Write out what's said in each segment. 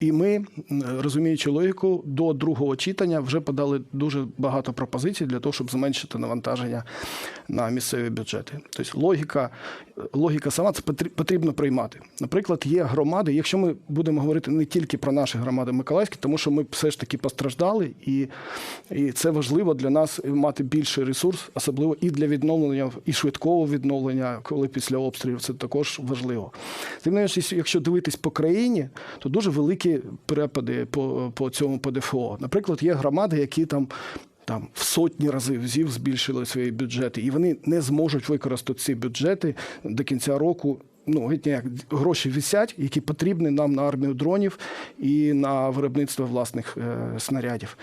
І ми, розуміючи логіку, до другого читання вже подали дуже багато пропозицій для того, щоб зменшити навантаження на місцеві бюджети. Тобто логіка, логіка сама це потр- потрібно приймати. Наприклад, є громади, якщо ми будемо говорити не тільки про наші громади Миколаївські, тому що ми все ж таки постраждали, і, і це важливо для нас мати більший ресурс, особливо і для відновлення, і швидкого відновлення, коли після обстрілів це також важливо. Тим не менше, якщо дивитись по країні, то дуже великі перепади по, по цьому ПДФО. Наприклад, є громади, які там. Там в сотні разів збільшили свої бюджети, і вони не зможуть використати ці бюджети до кінця року. Ну, ніяк гроші висять, які потрібні нам на армію дронів і на виробництво власних е, снарядів,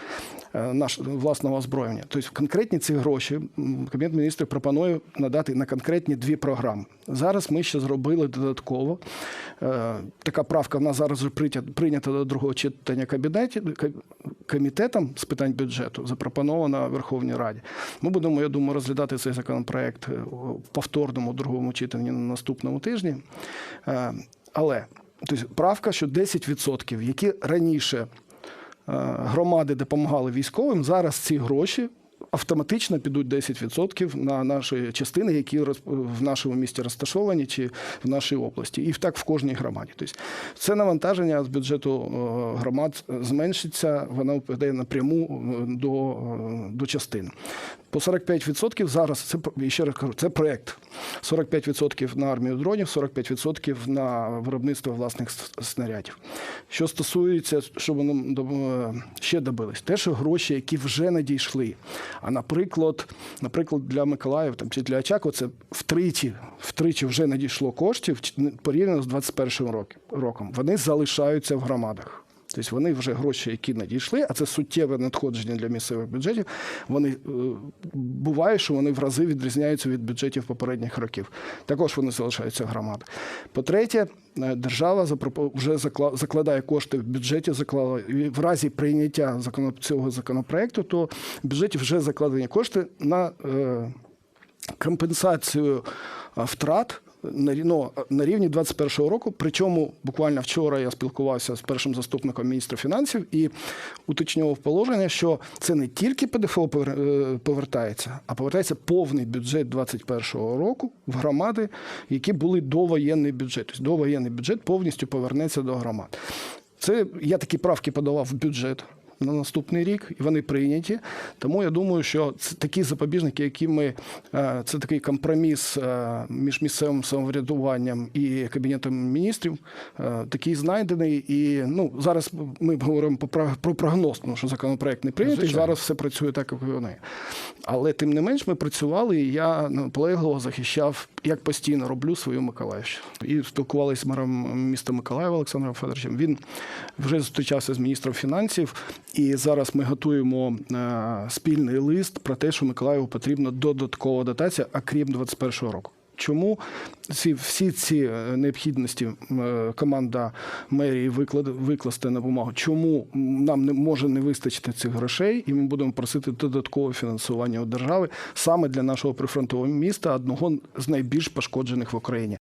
е, наш власного озброєння. Тобто конкретні ці гроші Кабінет міністрів пропонує надати на конкретні дві програми. Зараз ми ще зробили додатково. Е, така правка в нас зараз прийнята, до другого читання кабінеті ка- комітетом з питань бюджету, запропонована Верховній Раді. Ми будемо, я думаю, розглядати цей законопроект е, у повторному другому читанні на наступному тижні. Е, Але тобто, правка, що 10%, які раніше е, громади допомагали військовим, зараз ці гроші. Автоматично підуть 10% на наші частини, які в нашому місті розташовані, чи в нашій області, і так в кожній громаді. Тобто це навантаження з бюджету е, громад зменшиться, воно піде напряму е, до, е, до частин. По 45% зараз це ще раз кажу, це проект. 45% на армію дронів, 45% на виробництво власних снарядів. Що стосується, що воно доб- ще добились, те, що гроші, які вже надійшли. А наприклад, наприклад, для Миколаїв там чи для Очакова це втричі, втричі вже надійшло коштів порівняно з 21 роком- роком. Вони залишаються в громадах. Тобто вони вже гроші, які надійшли, а це суттєве надходження для місцевих бюджетів. Вони е, буває, що вони в рази відрізняються від бюджетів попередніх років. Також вони залишаються в громадах. По-третє, е, держава вже закладає кошти в бюджеті, заклала в разі прийняття цього законопроекту, то в бюджеті вже закладені кошти на е, компенсацію втрат ну, на рівні 2021 року. Причому буквально вчора я спілкувався з першим заступником міністра фінансів і уточнював положення, що це не тільки ПДФО е, повертається, а повертається повний бюджет 2021 року в громади, які були довоєнний бюджет. Тобто довоєнний бюджет повністю повернеться до громад. Це я такі правки подавав в бюджет на наступний рік, і вони прийняті. Тому я думаю, що це такі запобіжники, які ми е, це такий компроміс е, між місцевим самоврядуванням і кабінетом міністрів, е, такий знайдений. І ну зараз ми говоримо про про прогноз, тому що законопроект не прийнятий. Зараз все працює так, як вони. Але тим не менш, ми працювали, і я наполегливо захищав, як постійно роблю свою Миколаївщину. І спілкувалися з мером міста Миколаєва Олександром Федоровичем. Він вже зустрічався з міністром фінансів, і зараз ми готуємо е, спільний лист про те, що Миколаєву потрібна додаткова дотація, окрім 2021 року. Чому ці всі ці е, необхідності е, команда мерії виклад, викласти на бумагу? Чому нам не може не вистачити цих грошей, і ми будемо просити додаткове фінансування у держави саме для нашого прифронтового міста, одного з найбільш пошкоджених в Україні?